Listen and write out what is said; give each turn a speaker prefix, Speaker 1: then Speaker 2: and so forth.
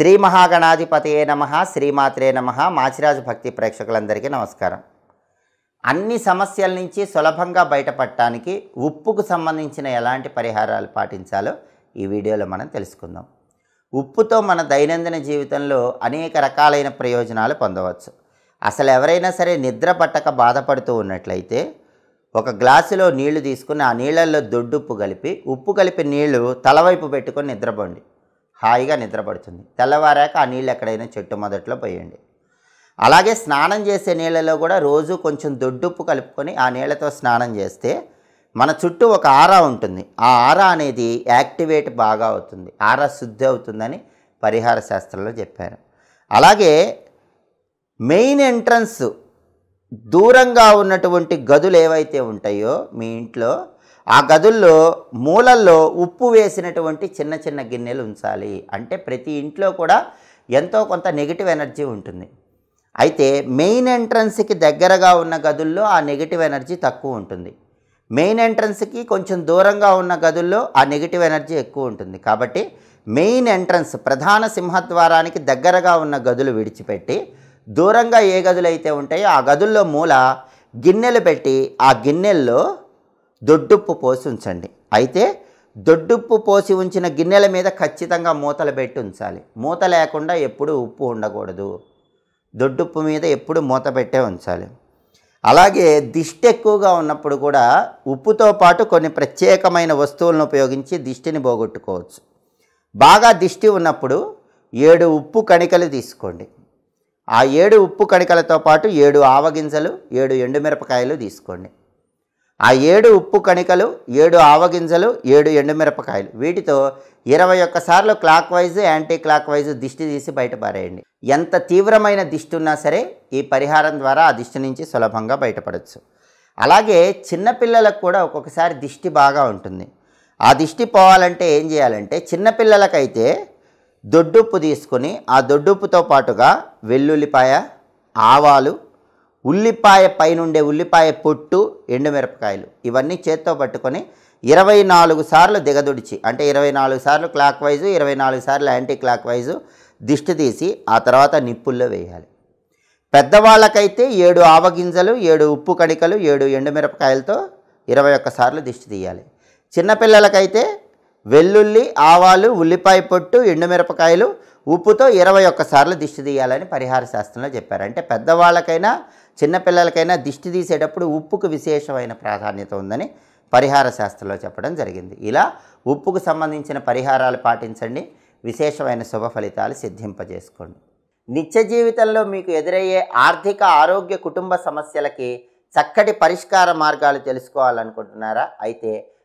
Speaker 1: శ్రీ మహాగణాధిపతయే నమ శ్రీమాత్రే నమ మాచిరాజు భక్తి ప్రేక్షకులందరికీ నమస్కారం. అన్ని సమస్యల నుంచి సులభంగా బయటపడటానికి ఉప్పుకు సంబంధించిన ఎలాంటి పరిహారాలు పాటించాలో ఈ వీడియోలో మనం తెలుసుకుందాం. ఉప్పుతో మన దైనందిన జీవితంలో అనేక రకాలైన ప్రయోజనాలు పొందవచ్చు. అసలు ఎవరైనా సరే నిద్ర పట్టక బాధపడుతూ ఉన్నట్లయితే ఒక గ్లాసులో నీళ్ళు తీసుకుని ఆ నీళ్ళల్లో దొడ్డుప్పు కలిపి ఉప్పు కలిపి నీళ్ళు తలవైపు పెట్టుకొని నిద్రపోండి. హాయిగా నిద్రపడుతుంది. తెల్లవారాక ఆ నీళ్ళు ఎక్కడైనా చెట్టు మొదట్లో పోయండి. అలాగే స్నానం చేసే నీళ్ళలో కూడా రోజు కొంచెం దొడ్డుప్పు కలుపుకొని ఆ నీళ్ళతో స్నానం చేస్తే మన చుట్టూ ఒక ఆరా ఉంటుంది. ఆ ఆరా అనేది యాక్టివేట్ బాగా అవుతుంది. ఆరా శుద్ధి అవుతుందని పరిహార శాస్త్రంలో చెప్పారు. అలాగే మెయిన్ ఎంట్రన్స్ దూరంగా ఉన్నటువంటి గదులు ఏవైతే ఉంటాయో మీ ఇంట్లో ఆ గదుల్లో మూలల్లో ఉప్పు వేసినటువంటి చిన్న చిన్న గిన్నెలు ఉంచాలి. అంటే ప్రతి ఇంట్లో కూడా ఎంతో కొంత నెగిటివ్ ఎనర్జీ ఉంటుంది. అయితే మెయిన్ ఎంట్రన్స్కి దగ్గరగా ఉన్న గదుల్లో ఆ నెగిటివ్ ఎనర్జీ తక్కువ ఉంటుంది. మెయిన్ ఎంట్రన్స్కి కొంచెం దూరంగా ఉన్న గదుల్లో ఆ నెగిటివ్ ఎనర్జీ ఎక్కువ ఉంటుంది. కాబట్టి మెయిన్ ఎంట్రన్స్ ప్రధాన సింహద్వారానికి దగ్గరగా ఉన్న గదులు విడిచిపెట్టి దూరంగా ఏ గదులు అయితే ఉంటాయో ఆ గదుల్లో మూల గిన్నెలు పెట్టి ఆ గిన్నెల్లో దొడ్డుప్పు పోసి ఉంచండి. అయితే దొడ్డుప్పు పోసి ఉంచిన గిన్నెల మీద ఖచ్చితంగా మూతలు పెట్టి ఉంచాలి. మూత లేకుండా ఎప్పుడూ ఉప్పు ఉండకూడదు. దొడ్డుప్పు మీద ఎప్పుడు మూత పెట్టే ఉంచాలి. అలాగే దిష్టి ఎక్కువగా ఉన్నప్పుడు కూడా ఉప్పుతో పాటు కొన్ని ప్రత్యేకమైన వస్తువులను ఉపయోగించి దిష్టిని పోగొట్టుకోవచ్చు. బాగా దిష్టి ఉన్నప్పుడు ఏడు ఉప్పు కణికలు తీసుకోండి. ఆ ఏడు ఉప్పు కణికలతో పాటు ఏడు ఆవగింజలు ఏడు ఎండుమిరపకాయలు తీసుకోండి. ఆ ఏడు ఉప్పు కణికలు ఏడు ఆవగింజలు ఏడు ఎండుమిరపకాయలు వీటితో ఇరవై ఒక్కసార్లు clockwise anti clock wise దిష్టి తీసి బయటపారేయండి ఎంత తీవ్రమైన దిష్టి ఉన్నా సరే ఈ పరిహారం ద్వారా ఆ దిష్టి నుంచి సులభంగా బయటపడవచ్చు అలాగే చిన్నపిల్లలకు కూడా ఒక్కొక్కసారి దిష్టి బాగా ఉంటుంది. ఆ దిష్టి పోవాలంటే ఏం చేయాలంటే చిన్నపిల్లలకైతే దొడ్డుప్పు తీసుకొని ఆ దొడ్డుప్పుతో పాటుగా వెల్లుల్లిపాయ ఆవాలు ఉల్లిపాయ పైనుండే ఉల్లిపాయ పొట్టు ఎండుమిరపకాయలు ఇవన్నీ చేత్తో పట్టుకొని ఇరవై నాలుగు సార్లు దిగదుడిచి అంటే ఇరవై నాలుగు సార్లు క్లాక్ వైజు ఇరవై నాలుగు సార్లు యాంటీ క్లాక్ వైజు దిష్టి తీసి ఆ తర్వాత నిప్పుల్లో వేయాలి. పెద్దవాళ్ళకైతే ఏడు ఆవగింజలు ఏడు ఉప్పు కణికలు ఏడు ఎండుమిరపకాయలతో ఇరవై ఒక్కసార్లు దిష్టి తీయాలి. చిన్నపిల్లలకైతే వెల్లుల్లి ఆవాలు ఉల్లిపాయ పొట్టు ఎండుమిరపకాయలు ఉప్పుతో ఇరవై ఒక్కసార్లు దిష్టి తీయాలని పరిహార శాస్త్రంలో చెప్పారు. అంటే పెద్దవాళ్ళకైనా చిన్నపిల్లలకైనా దిష్టి తీసేటప్పుడు ఉప్పుకు విశేషమైన ప్రాధాన్యత ఉందని పరిహార శాస్త్రంలో చెప్పడం జరిగింది. ఇలా ఉప్పుకు సంబంధించిన పరిహారాలు పాటించండి. విశేషమైన శుభ ఫలితాలు సిద్ధింపజేసుకోండి. నిత్య జీవితంలో మీకు ఎదురయ్యే ఆర్థిక ఆరోగ్య కుటుంబ సమస్యలకి చక్కటి పరిష్కార మార్గాలు తెలుసుకోవాలనుకుంటున్నారా? అయితే